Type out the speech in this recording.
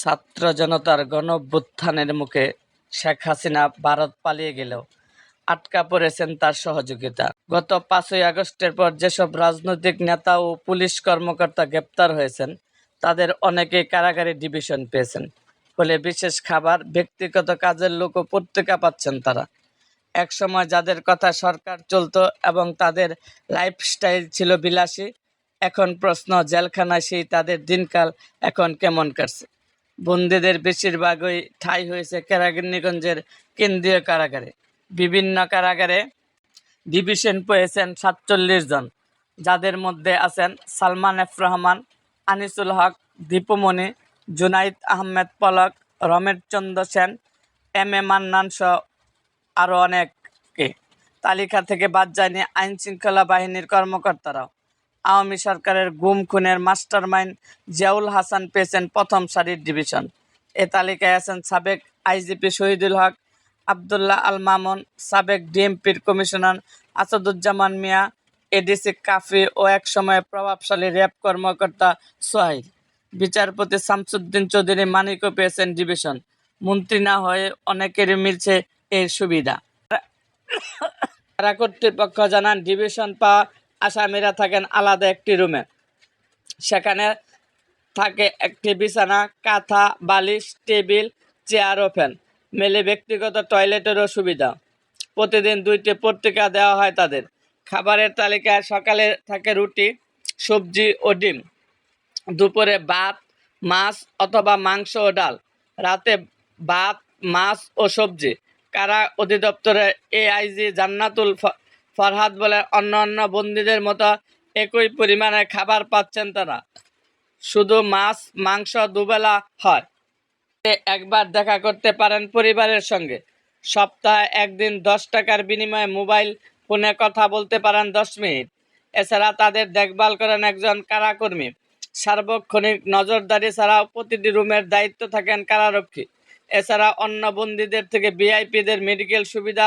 ছাত্র জনতার গণভ্যুত্থানের মুখে শেখ হাসিনা ভারত পালিয়ে গেলেও আটকা পড়েছেন তার সহযোগিতা। গত পাঁচই আগস্টের পর যেসব রাজনৈতিক নেতা ও পুলিশ কর্মকর্তা গ্রেপ্তার হয়েছেন, তাদের অনেকেই কারাগারে ডিভিশন পেয়েছেন, ফলে বিশেষ খাবার, ব্যক্তিগত কাজের লোকও পত্রিকা পাচ্ছেন তারা। একসময় যাদের কথা সরকার চলতো এবং তাদের লাইফস্টাইল ছিল বিলাসী, এখন প্রশ্ন জেলখানায় সেই তাদের দিনকাল এখন কেমন কাটছে? বন্দীদের বেশিরভাগই ঠাঁই হয়েছে কেরানীগঞ্জের কেন্দ্রীয় কারাগারে। বিভিন্ন কারাগারে ডিভিশন পেয়েছেন সাতচল্লিশ জন। যাদের মধ্যে আছেন Salman F Rahman, Anisul Haque, Dipu Moni, Junaid Ahmed Palak, Ramesh Chandra Sen, M A Mannan সহ আরও অনেককে। তালিকা থেকে বাদ যায়নি আইন শৃঙ্খলা বাহিনীর কর্মকর্তারাও। আওয়ামী সরকারের গুম খুনের মাস্টার মাইন্ড জিয়াউল হাসান পেয়েছেন প্রথম সারির ডিভিশন। এ তালিকায় আছেন সাবেক আইজিপি শহীদুল হক, আবদুল্লাহ আল মামুন, সাবেক ডিএমপির কমিশনার আসাদুজ্জামান মিয়া, এডিসি কাফি ও এক সময় প্রভাবশালী র্যাব কর্মকর্তা সোহাইল। বিচারপতি শামসুদ্দিন চৌধুরী মানিকও পেয়েছেন ডিভিশন। মন্ত্রী না হয়ে অনেকেরই মিলছে এর সুবিধা। কারা কর্তৃপক্ষ জানান, ডিভিশন পাওয়া আসামিরা থাকেন আলাদা একটি রুমে। সেখানে থাকে একটি বিছানা, কাঁথা, বালিশ, টেবিল, চেয়ার ও ফ্যান মেলে ব্যক্তিগত টয়লেটেরও সুবিধা। প্রতিদিন দুইটি পত্রিকা দেওয়া হয় তাদের। খাবারের তালিকায় সকালে থাকে রুটি, সবজি ও ডিম। দুপুরে ভাত, মাছ অথবা মাংস ও ডাল। রাতে ভাত, মাছ ও সবজি। কারা অধিদপ্তরের এআইজি জান্নাতুল ফরহাদ বলে, অন্য অন্য বন্দীদের মতো একই পরিমাণে খাবার পাচ্ছেন তারা। শুধু মাছ, মাংস দুবেলা হয়। একবার দেখা করতে পারেন পরিবারের সঙ্গে। সপ্তাহে একদিন দশ টাকার বিনিময়ে মোবাইল, ফোনে কথা বলতে পারেন দশ মিনিট। এছাড়া তাদের দেখভাল করেন একজন কারাকর্মী। সার্বক্ষণিক নজরদারি ছাড়াও প্রতিটি রুমের দায়িত্ব থাকেন কারারক্ষী। এছাড়া অন্য বন্দীদের থেকে ভিআইপিদের মেডিকেল সুবিধা